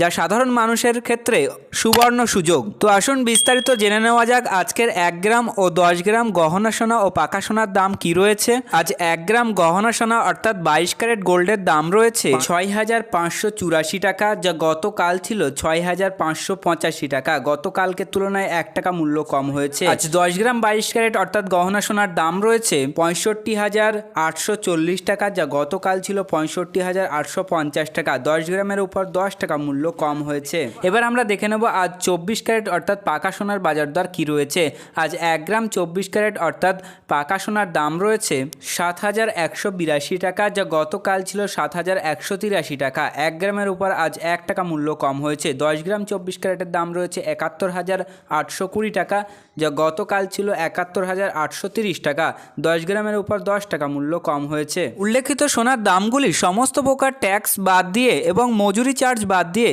যা সাধারণ মানুষের ক্ষেত্রে সুবর্ণ সুযোগ। তো আসুন বিস্তারিত জেনে নেওয়া যাক আজকের এক গ্রাম ও দশ গ্রাম গহনা সোনা ও পাকা সোনার দাম কি রয়েছে। আজ এক গ্রাম গহনা সোনা অর্থাৎ বাইশ ক্যারেট গোল্ডের দাম রয়েছে ছয় হাজার পাঁচশো চুরাশি টাকা, যা গতকাল ছিল ছয় হাজার পাঁচশো পঁচাশি টাকা। গতকালকের তুলনায় এক টাকা মূল্য কম হয়েছে। আজ দশ গ্রাম বাইশ ক্যারেট অর্থাৎ গহনা সোনার দাম রয়েছে পঁয়ষট্টি হাজার আটশো চল্লিশ টাকা, যা গতকাল ছিল পঁয়ষট্টি হাজার আটশো পঞ্চাশ টাকা। দশ গ্রামের উপর দশ টাকা মূল্য কম হয়েছে। এবার আমরা দেখে নেব আজ চব্বিশ ক্যারেট অর্থাৎ পাকা সোনার বাজার দর কী রয়েছে। আজ এক গ্রাম চব্বিশ ক্যারেট অর্থাৎ পাকা সোনার দাম রয়েছে সাত হাজার একশো বিরাশি টাকা, যা গতকাল ছিল সাত হাজার একশো তিরাশি টাকা। এক গ্রামের উপর আজ এক টাকা মূল্য কম হয়েছে। দশ গ্রাম চব্বিশ ক্যারেটের দাম রয়েছে একাত্তর হাজার আটশো কুড়ি টাকা, যা গতকাল ছিল একাত্তর হাজার আটশো তিরিশ টাকা। দশ গ্রামের উপর দশ টাকা মূল্য কম হয়েছে। উল্লেখিত সোনার দামগুলি সমস্ত প্রকার ট্যাক্স বাদ দিয়ে এবং মজুরি চার্জ বাদ দিয়ে